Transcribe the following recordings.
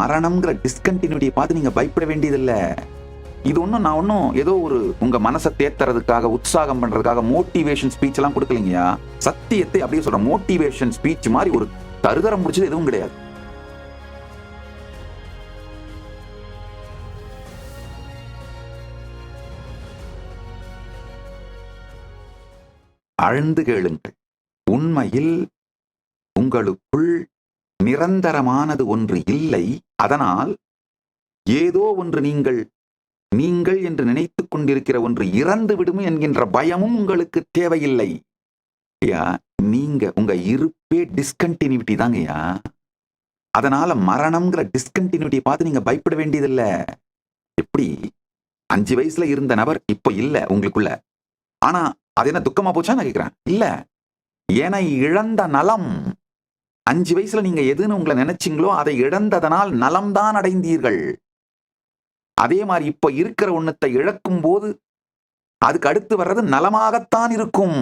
மரணம்ங்கிற டிஸ்கண்டினியூட்டியை பார்த்து நீங்கள் பயப்பட வேண்டியதில்லை. இது ஒன்றும் நான் ஒன்றும் ஏதோ ஒரு உங்கள் மனசை தேத்துறதுக்காக உற்சாகம் பண்ணுறதுக்காக மோட்டிவேஷன் ஸ்பீச் எல்லாம் கொடுக்கலைங்கயா சத்தியத்தை அப்படியே சொல்றேன். மோட்டிவேஷன் ஸ்பீச் மாதிரி ஒரு தருதரம் முடிச்சது எதுவும் கிடையாது. ஆழ்ந்து கேளுங்கள். உண்மையில் உங்களுக்குள் நிரந்தரமானது ஒன்று இல்லை. அதனால் ஏதோ ஒன்று நீங்கள் நீங்கள் என்று நினைத்துக் கொண்டிருக்கிற ஒன்று இறந்து விடும் என்கின்ற பயமும் உங்களுக்கு தேவையில்லை. ஐயா நீங்க உங்க இருப்பே டிஸ்கண்டினியூட்டி தாங்கய்யா அதனால மரணம்ங்கிற டிஸ்கண்டினியூட்டியை பார்த்து நீங்க பயப்பட வேண்டியதில்லை. எப்படி? அஞ்சு வயசுல இருந்த நபர் இப்போ இல்ல உங்களுக்குள்ள. ஆனா அது என்ன துக்கமா போச்சா நான் கேட்கிறேன் இல்ல. ஏன்னா இழந்த நலம். அஞ்சு வயசுல நீங்க எதுன்னு உங்களை நினைச்சீங்களோ அதை இழந்ததனால் நலம்தான் அடைந்தீர்கள். அதே மாதிரி இப்ப இருக்கிற ஒண்ணத்தை இழக்கும் போது அதுக்கு அடுத்து வர்றது நலமாகத்தான் இருக்கும்.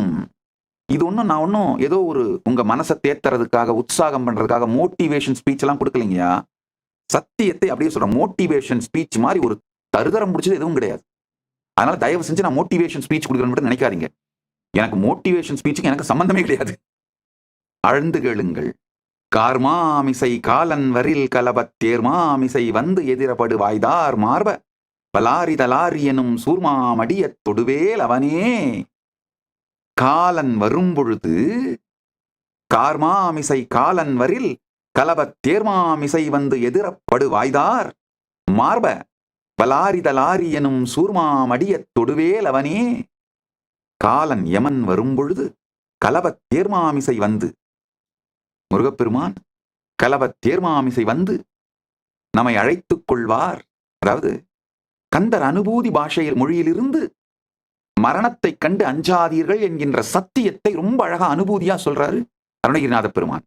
இது ஒன்றும் நான் ஒன்றும் ஏதோ ஒரு உங்க மனசை தேத்துறதுக்காக உற்சாகம் பண்றதுக்காக மோட்டிவேஷன் ஸ்பீச் எல்லாம் கொடுக்கலைங்கயா சத்தியத்தை அப்படியே சொல்றேன். மோட்டிவேஷன் ஸ்பீச் மாதிரி ஒரு தருதரம் முடிச்சது எதுவும் கிடையாது. அதனால தயவு செஞ்சு நான் மோட்டிவேஷன் ஸ்பீச் கொடுக்குறேன்னு மட்டும் நினைக்காதீங்க. எனக்கு மோட்டிவேஷன் ஸ்பீச்சுக்கு எனக்கு சம்மந்தமே கிடையாது. அழுந்து கேளுங்கள். கார்மாமிசை காலன் வரில் கலபத் தேர்மாமிசை வந்து எதிரப்படு வாய்தார் மார்ப பலாரி தலாரி எனும் சூர்மாமடியத் தொடுவேல் அவனே. காலன் வரும்பொழுது கார்மாமிசை காலன் வரில் கலபத் தேர்மாமிசை வந்து எதிரப்படு வாய்தார் மார்ப பலாரிதலாரி எனும் சூர்மாமடியத் தொடுவேல் அவனே. காலன் யமன் வரும்பொழுது கலபத் தேர்மாமிசை வந்து முருகப்பெருமான் கலவத் தேர்மாமிசை வந்து நம்மை அழைத்துக் கொள்வார். அதாவது கந்தர் அனுபூதி பாஷையில் மொழியிலிருந்து மரணத்தைக் கண்டு அஞ்சாதீர்கள் என்கின்ற சத்தியத்தை ரொம்ப அழகா அனுபூதியா சொல்றாரு அருணகிரிநாத பெருமான்.